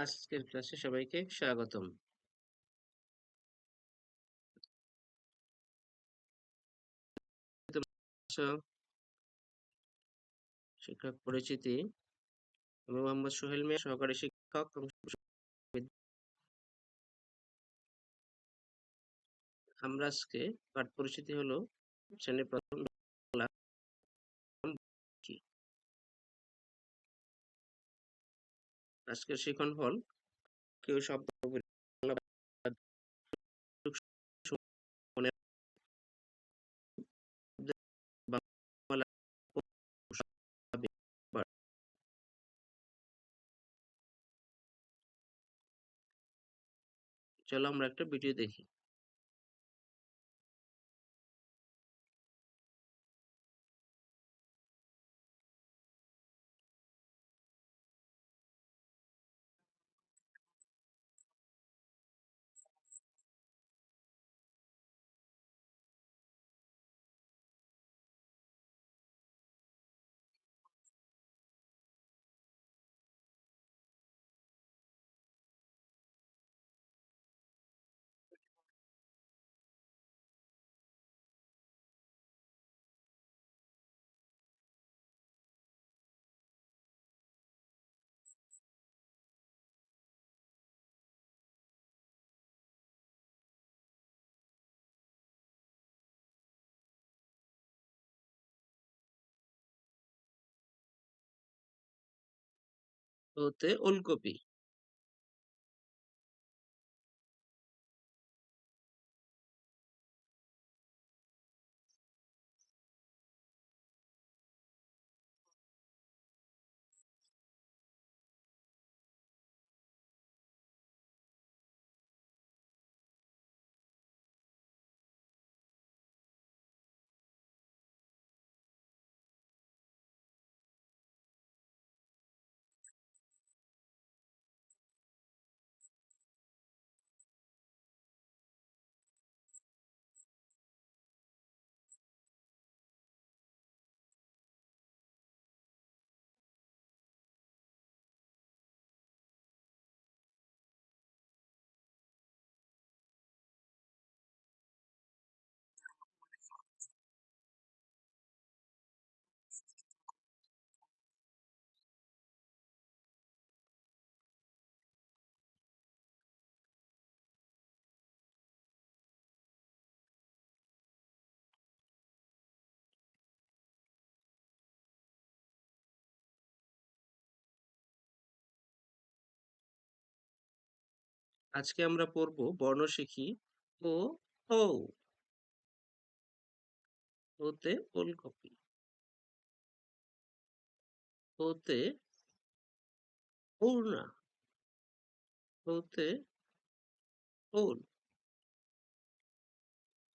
আজকের ক্লাসে সবাইকে স্বাগতম। শিক্ষক পরিচিতি আমি মোহাম্মদ সোহেল মিয়া, সহকারী শিক্ষক আমরা আজকে পাঠ পরিচিতি হলো শ্রেণির প্রথম আজকের শিখন হল কেউ শব্দ চলো আমরা একটা ভিডিও দেখি। হতে ওলকপি আজকে আমরা পড়ব বর্ণ শিখি ও ও। ওতে ওলকপি ওতে ওড়না। ওতে ওল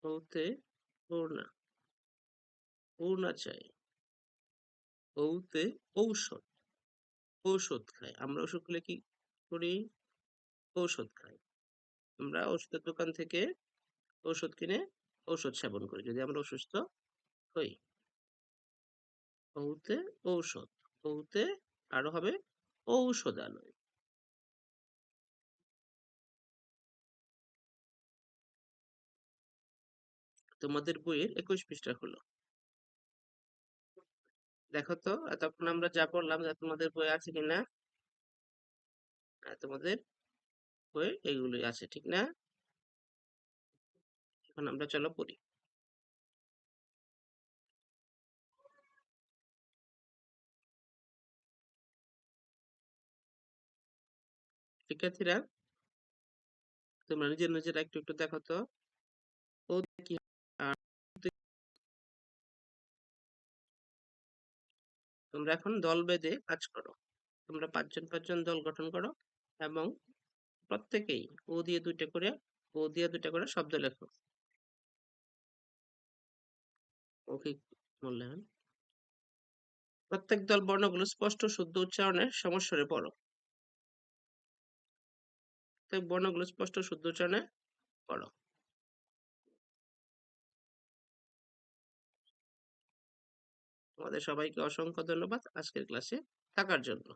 ওতে ওড়না। ওড়না চাই। ওতে ঔষধ। ঔষধ খাই। আমরা ওষুধ খেলে কি করি? ঔষধ খাই। আমরা ওষুধের দোকান থেকে ওষুধ কিনে ঔষধ সেবন করি, যদি আমরা অসুস্থ হই। ঔতে ঔষধ ঔতে আরও হবে ঔষধালয়। তোমাদের বইয়ের একুশ পৃষ্ঠা হলো। দেখো তো, এতক্ষণ আমরা যা পড়লাম তোমাদের বই আছে কিনা তোমাদের বই এগুলোই আছে, ঠিক না? এখন আমরা চলো পড়ি। শিক্ষার্থীরা, তোমরা নিজের নিজেরা একটু একটু দেখো তো। ও কি তোমরা এখন দল বেঁধে কাজ করো। তোমরা পাঁচজন পাঁচজন দল গঠন করো এবং প্রত্যেকেই ও দিয়ে দুইটা করে, ও দিয়ে দুইটা করে শব্দ লেখো। ওকে মূল্যায়ন প্রত্যেক দল বর্ণগুলো স্পষ্ট, শুদ্ধ উচ্চারণের সমস্যারে পড়ো। প্রত্যেক বর্ণগুলো স্পষ্ট, শুদ্ধ উচ্চারণে পড়ো। তোমাদের সবাইকে অসংখ্য ধন্যবাদ আজকের ক্লাসে থাকার জন্য।